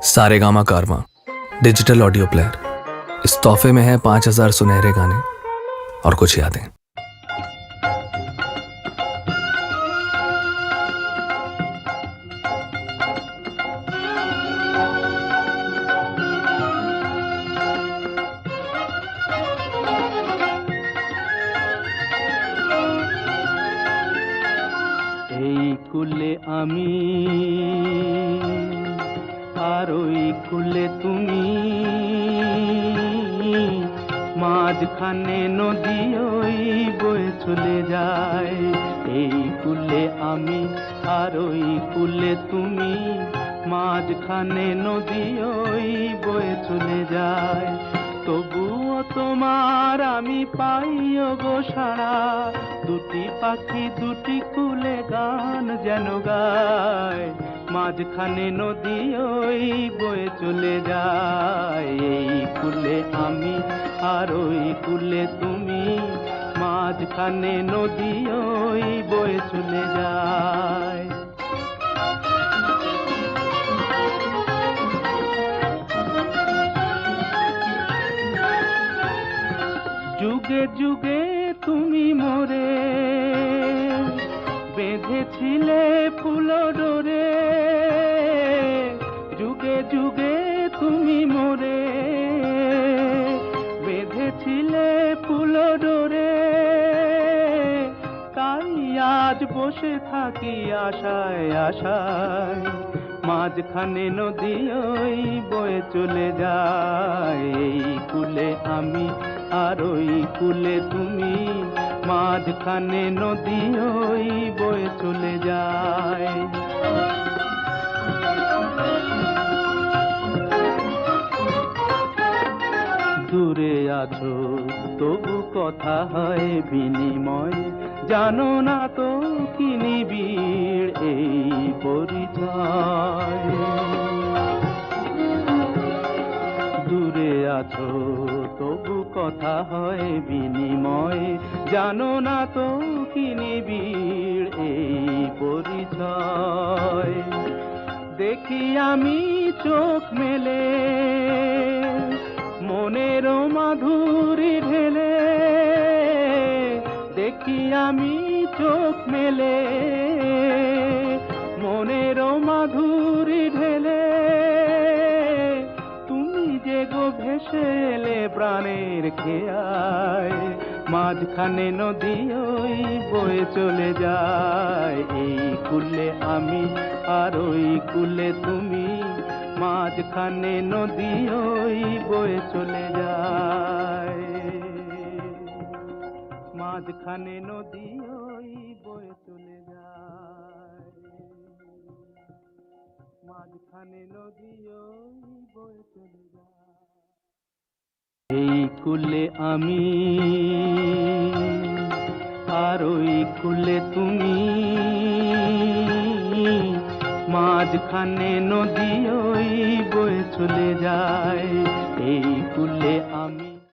सारे गामा कारवा digital audio player इस तोहफे में है पांच हजार सुनहरे गाने और कुछ यादें এই কুলে আমি আর ওই কুলে তুমি। মাঝখানে নদী ওই বয়ে চলে যায়। এই কুলে আমি আর ওই কুলে তুমি। মাঝখানে নদী ওই বয়ে চলে যায়। তবুও তোমার আমি পাইও গো সারা। পাখি দুটি কুলে গান যেন গায়। মাঝখানে নদী ওই বয়ে চলে যায়। এই কুলে আমি আর ওই কুলে তুমি। মাঝখানে নদী ওই বয়ে চলে যায়। যুগে যুগে তুমি মোরে। বেঁধেছিলে ফুল ডোরে। যুগে যুগে তুমি মোরে। বেঁধেছিলে ফুল ডোরে। তাই আজ বসে থাকি আশায় আশায়। মাঝখানে নদী ওই বয়ে চলে যায়। কুলে আমি আর ওই কুলে তুমি মাঝখানে নদী ওই বয়ে চলে যায়। দূরে আছো, তবু কথা হয় বিনিময়। জানো না তো কি নিবিড় এই পরিচয়। কথা হয় বিনিময়। জানো না তো কি নিবিড় এই পরিচয়। দেখি আমি চোখ মেলে, মনের মাধুরী ঢেলে। দেখি আমি চোখ মেলে এলে প্রাণের খেয়ায় মাঝখানে নদী ওই বয়ে চলে যায়। এই কুলে আমি আর ওই কুলে তুমি, মাঝখানে নদী ওই বয়ে চলে যায়। মাঝখানে নদী ওই বয়ে চলে যায়। মাঝখানে নদী ওই বয়ে চলে যায়। কুলে আমি, আর ওই কুলে তুমি। মাঝখানে নদী ওই বয়ে চলে যায়, এই কুলে আমি।